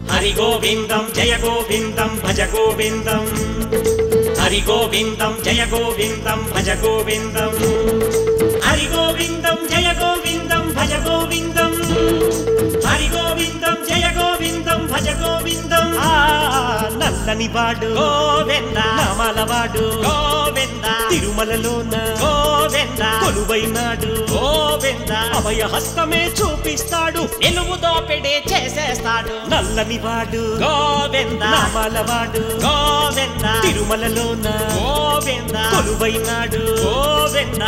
హరి గోవిందం జయ గోవిందం భజ గోవిందం హరి గోవిందం జయ గోవిందం భజ గోవిందం హరి గోవిందం జయ గోవిందం భజ గోవిందం హరి గోవిందం జయ గోవిందం భజ గోవిందం నల్లని వాడు గోవింద నామాలవాడు గోవింద తిరుమలలోన గోవింద కొలువైనాడు. గోవింద అభయ హస్తమే చూపిస్తాడు. నిలువు దోపిడి చేసేస్తాడు. నల్లని వాడు. గోవింద నామాలవాడు గోవింద తిరుమలలోన గోవింద కొలువైనాడు. గోవింద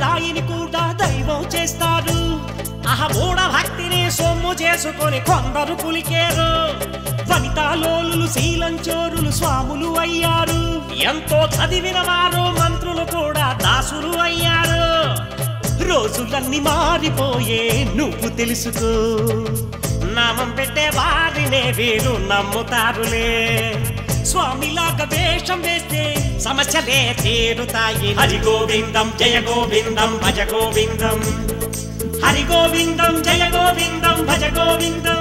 రాయిని కూడా దైవం చేస్తారు అహమూఢ భక్తిని సొమ్ము చేసుకొని కొందరు పులికేరు. వనితాలోలు శీలంచోరులు స్వాములు అయ్యారు. ఎంతో చదివిన వారు మంత్రులు కూడా దాసులు అయ్యారు. రోజులన్నీ మారిపోయే నువ్వు తెలుసుకో. నామం పెట్టే వారినే వీరు నమ్ముతారులే. స్వామిలాగా వేషం వేస్తే సమస్యలే తీరుతాయి. హరి గోవిందం జయ గోవిందం భజ గోవిందం. హరి గోవిందం జయ గోవిందం భజ గోవిందం.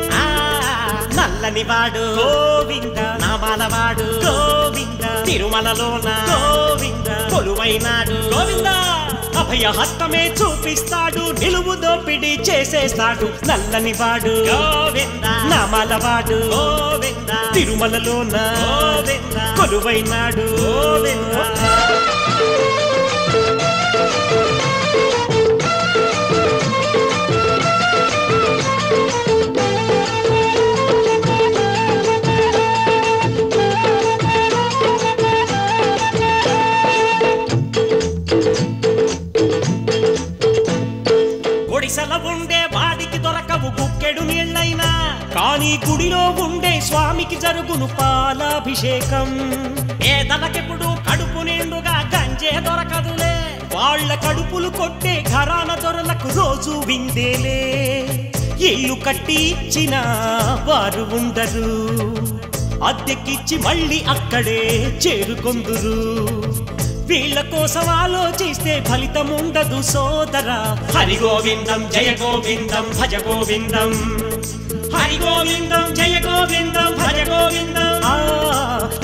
నల్లని వాడు గోవింద. నామాలవాడు గోవింద. తిరుమలలోన గోవింద. కొలువైనాడు. గోవింద. అభయ హస్తమే చూపిస్తాడు నిలువు దోపిడి చేసేస్తాడు నల్లని వాడు నామాలవాడు గోవింద. తిరుమలలోన కొలువైనాడు. గుడిసెల ఉండే వాడికి దొరకవు గుక్కెడు నీళ్ళైనా. కానీ గుడిలో ఉండే స్వామికి జరుగును పాలాభిషేకం. పేదలకెప్పుడు కడుపు నిండుగా గంజే దొరకదులే. వాళ్ళ కడుపులు కొట్టే ఘరాన దొరలకు రోజు విందేలే. ఇల్లు కట్టి ఇచ్చిన వారు ఉండరు. అద్దెకిచ్చి మళ్ళీ అక్కడే చేరుకొందురు. వీళ్ళ కోసం ఆలోచిస్తే ఫలితం ఉండదు సోదరా. హరి గోవిందం జయ గోవిందం భజ గోవిందం. హరి గోవిందం జయ గోవిందం భజ గోవిందం. ఆ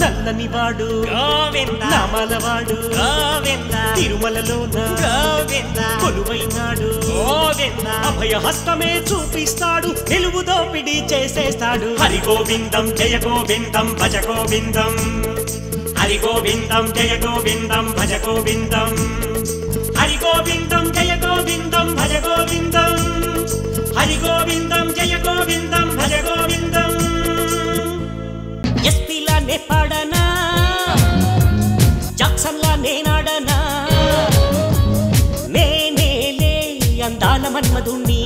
నల్లని వాడు గోవింద నామాలవాడు గోవింద తిరుమలలోన గోవింద కొలువైనాడు. గోవింద. అభయ హస్తమే చూపిస్తాడు నిలువు దోపిడి చేసేస్తాడు. హరి గోవిందం జయ గోవిందం భజ గోవిందం. హరి గోవిందం జయ గోవిందం భజ గోవిందం. హరి గోవిందం జయ గోవిందం భజ గోవిందం. హరి గోవిందం జయ గోవిందం భజ గోవిందం. ఎస్పీలా నే పాడనా? జాక్సన్లా నేనాడనా నేనేలే అందాల మన్మధుణ్ణి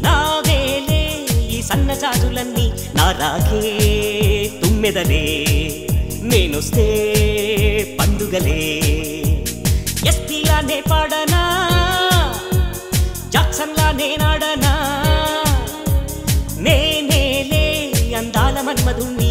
నావేలే ఈ సన్నజాజులన్నీ నా రాగే తుమ్మెదలే. నేనొస్తే పండుగలే. ఎస్పీలానే పాడనా? జాక్సన్లా నేనాడనా నేనేలే అందాల మన్మధుణ్ణి